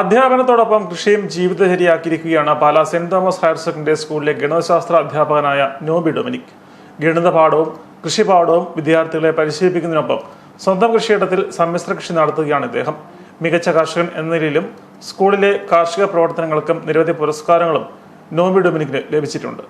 അധ്യാപനത്തോടൊപ്പം കൃഷിയും ജീവിതചര്യയാക്കിയിരിക്കുകയാണ് Pala saint Thomas higher secondary സ്കൂളിലെ ഗണിതശാസ്ത്ര അധ്യാപകനായ നോബി ഡൊമിനിക്. ഗണിത പാഠവും കൃഷിപാഠവും വിദ്യാർത്ഥികളെ പരിശീലിപ്പിക്കുന്നതിനൊപ്പം സ്വന്തം കൃഷിയിടത്തിൽ സമ്മിശ്ര കൃഷി നടത്തുകയാണ് ഇദ്ദേഹം. മികച്ച കർഷകൻ എന്ന നിലയിലും സ്കൂളിലെ കാർഷിക പ്രവർത്തനങ്ങൾക്കും നിരവധി പുരസ്കാരങ്ങളും നോബി ഡൊമിനിക്കിന് ലഭിച്ചിട്ടുണ്ട്.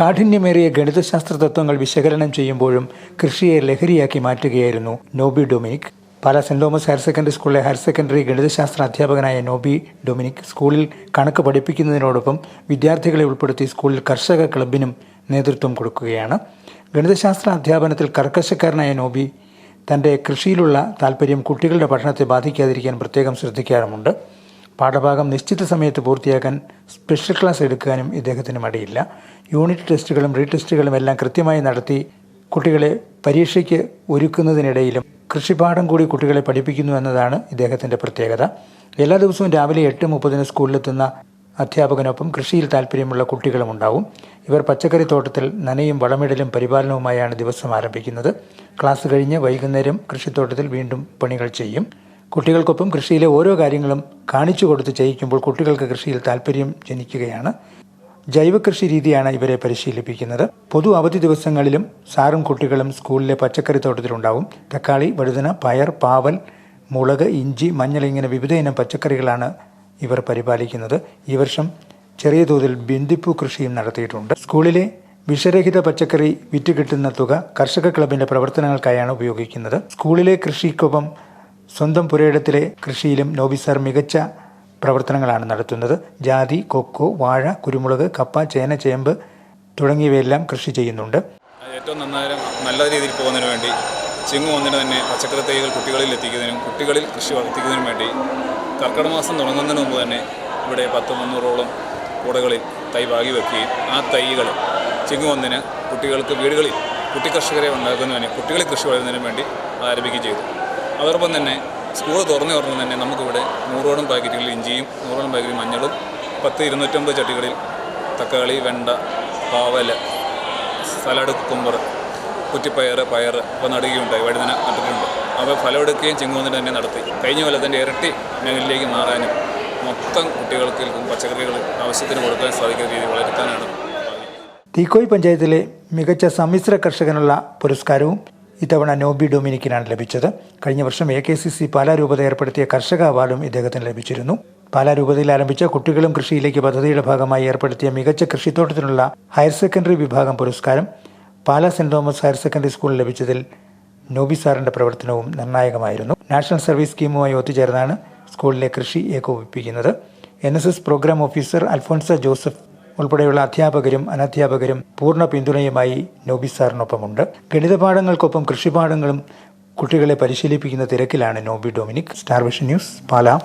കാഠിന്യമേറിയ ഗണിതശാസ്ത്ര തത്വങ്ങൾ വിശകലനം ചെയ്യുമ്പോഴും കൃഷിയെ ലഹരിയാക്കി മാറ്റുകയായിരുന്നു Nobi Dominic. Pala saint Thomas higher secondary സ്കൂളിലെ ഹയർ സെക്കൻഡറി ഗണിതശാസ്ത്ര അധ്യാപകനായ നോബി ഡൊമിനിക് സ്കൂളിൽ കണക്ക് പഠിപ്പിക്കുന്നതിനോടൊപ്പം വിദ്യാർത്ഥികളെ ഉൾപ്പെടുത്തി സ്കൂളിൽ കർഷക ക്ലബിനും നേതൃത്വം കൊടുക്കുകയാണ്. ഗണിതശാസ്ത്ര അധ്യാപനത്തിൽ കർക്കശക്കാരനായ നോബി തന്റെ കൃഷിയിലുള്ള താല്പര്യം കുട്ടികളുടെ പഠനത്തെ ബാധിക്കാതിരിക്കാൻ പ്രത്യേകം ശ്രദ്ധിക്കാറുമുണ്ട്. പാഠഭാഗം നിശ്ചിത സമയത്ത് പൂർത്തിയാക്കാൻ സ്പെഷ്യൽ ക്ലാസ് എടുക്കാനും ഇദ്ദേഹത്തിന് മടിയില്ല. യൂണിറ്റ് ടെസ്റ്റുകളും റീടെസ്റ്റുകളും എല്ലാം കൃത്യമായി നടത്തി കുട്ടികളെ പരീക്ഷയ്ക്ക് ഒരുക്കുന്നതിനിടയിലും കൃഷിപാഠം കൂടി കുട്ടികളെ പഠിപ്പിക്കുന്നു എന്നതാണ് ഇദ്ദേഹത്തിന്റെ പ്രത്യേകത. എല്ലാ ദിവസവും രാവിലെ എട്ട് മുപ്പതിന് സ്കൂളിലെത്തുന്ന അധ്യാപകനൊപ്പം കൃഷിയിൽ താല്പര്യമുള്ള കുട്ടികളും ഉണ്ടാവും. ഇവർ പച്ചക്കറി തോട്ടത്തിൽ നനയും വളമിടലും പരിപാലനവുമായാണ് ദിവസം ആരംഭിക്കുന്നത്. ക്ലാസ് കഴിഞ്ഞ് വൈകുന്നേരം കൃഷിത്തോട്ടത്തിൽ വീണ്ടും പണികൾ ചെയ്യും. കുട്ടികൾക്കൊപ്പം കൃഷിയിലെ ഓരോ കാര്യങ്ങളും കാണിച്ചു കൊടുത്ത് ചെയ്യിക്കുമ്പോൾ കുട്ടികൾക്ക് കൃഷിയിൽ താല്പര്യം ജനിക്കുകയാണ്. ജൈവ കൃഷി രീതിയാണ് ഇവരെ പരിശീലിപ്പിക്കുന്നത്. പൊതു അവധി ദിവസങ്ങളിലും സാറും കുട്ടികളും സ്കൂളിലെ പച്ചക്കറി തോട്ടത്തിലുണ്ടാവും. തക്കാളി വഴുതന പയർ പാവൽ മുളക് ഇഞ്ചി മഞ്ഞൾ ഇങ്ങനെ വിവിധ ഇനം പച്ചക്കറികളാണ് ഇവർ പരിപാലിക്കുന്നത്. ഈ വർഷം ചെറിയ തോതിൽ ബിന്ദിപ്പൂ കൃഷിയും നടത്തിയിട്ടുണ്ട്. സ്കൂളിലെ വിഷരഹിത പച്ചക്കറി വിറ്റ് കിട്ടുന്ന തുക കർഷക ക്ലബിന്റെ പ്രവർത്തനങ്ങൾക്കായാണ് ഉപയോഗിക്കുന്നത്. സ്കൂളിലെ കൃഷിക്കൊപ്പം സ്വന്തം പുരയിടത്തിലെ കൃഷിയിലും നോബിസർ മികച്ച പ്രവർത്തനങ്ങളാണ് നടത്തുന്നത്. ജാതി കൊക്കോ വാഴ കുരുമുളക് കപ്പ ചേന ചേമ്പ് തുടങ്ങിയവയെല്ലാം കൃഷി ചെയ്യുന്നുണ്ട്. ഏറ്റവും നന്നായാലും നല്ല രീതിയിൽ പോകുന്നതിന് വേണ്ടി ചിങ്ങു ഒന്നിന് തന്നെ പച്ചക്കറി തൈകൾ കുട്ടികളിൽ എത്തിക്കുന്നതിനും കുട്ടികളിൽ കൃഷി വളർത്തിക്കുന്നതിനും വേണ്ടി കർക്കിടക മാസം തുടങ്ങുന്നതിന് മുമ്പ് തന്നെ ഇവിടെ പത്ത് മുന്നൂറോളം കൂടകളിൽ തൈ പാകി വെക്കുകയും ആ തൈകൾ ചിങ്ങു ഒന്നിന് കുട്ടികൾക്ക് വീടുകളിൽ കുട്ടി കർഷകരെ ഉണ്ടാക്കുന്നതിന് കുട്ടികളിൽ കൃഷി വളരുന്നതിനും വേണ്ടി ആരംഭിക്കുകയും ചെയ്തു. അതോടൊപ്പം തന്നെ സ്കൂൾ തുറന്നു തുറന്ന് തന്നെ നമുക്കിവിടെ നൂറോളം പാക്കറ്റുകളിൽ ഇഞ്ചിയും നൂറോളം പാക്കറ്റിൽ മഞ്ഞളും പത്ത് ഇരുന്നൂറ്റമ്പത് ചട്ടികളിൽ തക്കാളി വെണ്ട പാവൽ സലാഡ് കുക്കുമ്പർ കുറ്റിപ്പയർ പയർ ഇപ്പോൾ നടുകയുണ്ടായി വഴുതന നട്ടിട്ടുണ്ട്. അവ ഫലമെടുക്കുകയും ചിങ്ങുവന്നിട്ട് തന്നെ നടത്തി. കഴിഞ്ഞ കൊല്ലത്തിന്റെ ഇരട്ടി മേഖലയിലേക്ക് മാറാനും മൊത്തം കുട്ടികൾക്ക് പച്ചക്കറികൾ ആവശ്യത്തിന് കൊടുക്കാൻ സാധിക്കുന്ന രീതി വളർത്താനാണ് തീക്കോയ് പഞ്ചായത്തിലെ മികച്ച സമ്മിശ്ര കർഷകനുള്ള പുരസ്കാരവും ഇത്തവണ നോബി ഡൊമിനിക്കിനാണ് ലഭിച്ചത്. കഴിഞ്ഞ വർഷം A K C C Pala രൂപത ഏർപ്പെടുത്തിയ കർഷക അവാർഡും ഇദ്ദേഹത്തിന് ലഭിച്ചിരുന്നു. പാലാ രൂപതയിൽ ആരംഭിച്ച കുട്ടികളും കൃഷിയിലേക്ക് പദ്ധതിയുടെ ഭാഗമായി ഏർപ്പെടുത്തിയ മികച്ച കൃഷിത്തോട്ടത്തിനുള്ള ഹയർ സെക്കൻഡറി വിഭാഗം പുരസ്കാരം Pala saint Thomas higher secondary സ്കൂളിൽ ലഭിച്ചതിൽ നോബി സാറിന്റെ പ്രവർത്തനവും നിർണായകമായിരുന്നു. നാഷണൽ സർവീസ് സ്കീമുമായി ഒത്തുചേർന്നാണ് സ്കൂളിലെ കൃഷി ഏകോപിപ്പിക്കുന്നത്. N S S programme officer Alphonsa Joseph ഉൾപ്പെടെയുള്ള അധ്യാപകരും അനധ്യാപകരും പൂർണ പിന്തുണയുമായി നോബി സാറിനൊപ്പമുണ്ട്. ഗണിതപാഠങ്ങൾക്കൊപ്പം കൃഷിപാഠങ്ങളും കുട്ടികളെ പരിശീലിപ്പിക്കുന്ന തിരക്കിലാണ് Noby Dominic. Starvision news Pala.